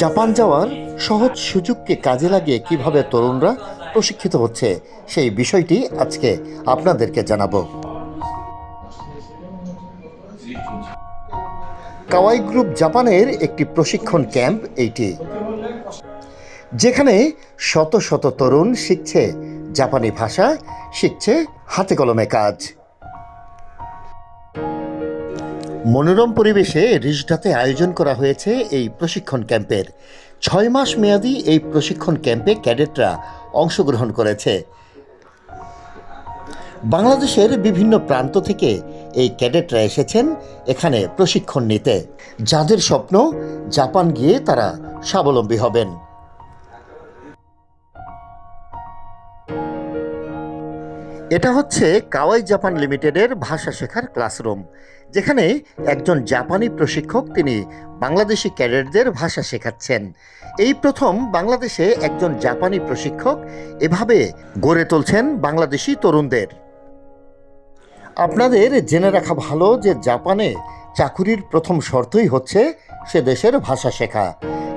Japan যাওয়ার সহজ সুযোগকে কাজে লাগিয়ে কীভাবে তরুণরা প্রশিক্ষিত হচ্ছে, সেই বিষয়টি আজকে আপনাদেরকে জানাব। কাওয়াই গ্রুপ জাপানের একটি প্রশিক্ষণ ক্যাম্প এইটি, যেখানে শত শত তরুণ শিখছে জাপানি ভাষা, শিখছে হাতে কলমে কাজ। মনোরম পরিবেশে রিজডাতে আয়োজন করা হয়েছে এই প্রশিক্ষণ ক্যাম্পের। ছয় মাস মেয়াদী এই প্রশিক্ষণ ক্যাম্পে ক্যাডেটরা অংশগ্রহণ করেছে। বাংলাদেশের বিভিন্ন প্রান্ত থেকে এই ক্যাডেটরা এসেছেন এখানে প্রশিক্ষণ নিতে। যাদের স্বপ্ন, জাপান গিয়ে তারা স্বাবলম্বী হবেন। এটা হচ্ছে কাওয়াই জাপান লিমিটেডের ভাষা শেখার ক্লাসরুম, যেখানে একজন জাপানি প্রশিক্ষক তিনি বাংলাদেশি ক্যাডেটদের ভাষা শেখাচ্ছেন। এই প্রথম বাংলাদেশে একজন জাপানি প্রশিক্ষক এভাবে গড়ে তুলছেন বাংলাদেশি তরুণদের। আপনাদের জেনে রাখা ভালো যে জাপানে চাকুরির প্রথম শর্তই হচ্ছে সে দেশের ভাষা শেখা।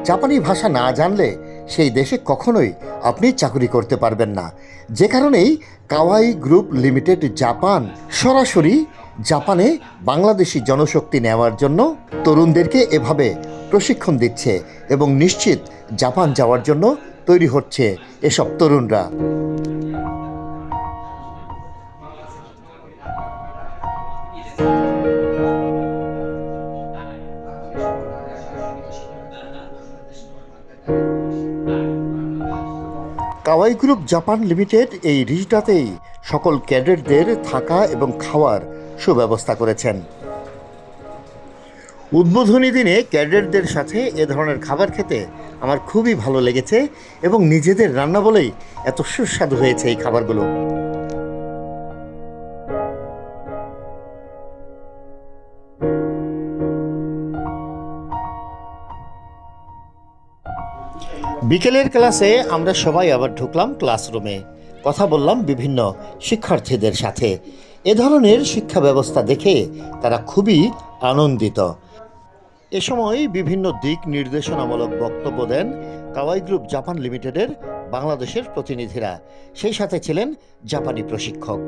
জাপানি ভাষা না জানলে সেই দেশে কখনোই আপনি চাকরি করতে পারবেন না। যে কারণেই কাওয়াই গ্রুপ লিমিটেড জাপান সরাসরি জাপানে বাংলাদেশি জনশক্তি নেওয়ার জন্য তরুণদেরকে এভাবে প্রশিক্ষণ দিচ্ছে এবং নিশ্চিত জাপান যাওয়ার জন্য তৈরি হচ্ছে এসব তরুণরা। কাওয়াই গ্রুপ জাপান লিমিটেড এই রিজটাতেই সকল ক্যাডেটদের থাকা এবং খাওয়ার সুব্যবস্থা করেছেন। উদ্বোধনী দিনে ক্যাডেটদের সাথে এ ধরনের খাবার খেতে আমার খুবই ভালো লেগেছে এবং নিজেদের রান্না বলেই এত সুস্বাদু হয়েছে এই খাবারগুলো। বিকেলের ক্লাসে আমরা সবাই আবার ঢুকলাম ক্লাসরুমে। কথা বললাম বিভিন্ন শিক্ষার্থীদের সাথে। এ ধরনের শিক্ষা ব্যবস্থা দেখে তারা খুবই আনন্দিত। এ সময় বিভিন্ন দিক নির্দেশনামূলক বক্তব্য দেন কাওয়াই গ্রুপ জাপান লিমিটেডের বাংলাদেশের প্রতিনিধিরা। সেই সাথে ছিলেন জাপানি প্রশিক্ষক।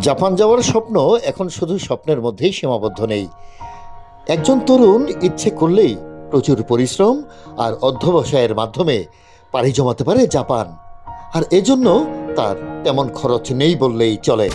জাপান যাওয়ার স্বপ্ন এখন শুধু স্বপ্নের মধ্যেই সীমাবদ্ধ নেই। একজন তরুণ ইচ্ছে করলেই প্রচুর পরিশ্রম আর অধ্যবসায়ের মাধ্যমে পাড়ি জমাতে পারে জাপান। আর এজন্য তার তেমন খরচ নেই বললেই চলে।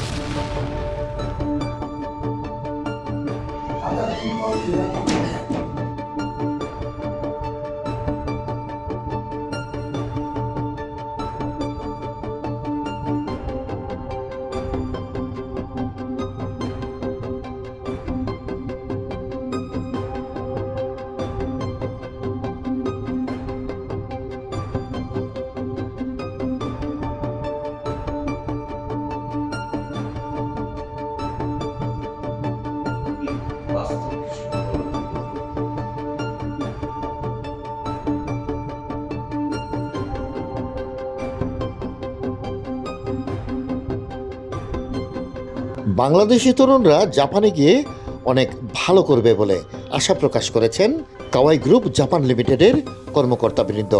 বাংলাদেশি তরুণরা জাপানে গিয়ে অনেক ভালো করবে বলে আশা প্রকাশ করেছেন কাওয়াই গ্রুপ জাপান লিমিটেডের কর্মকর্তাবৃন্দ।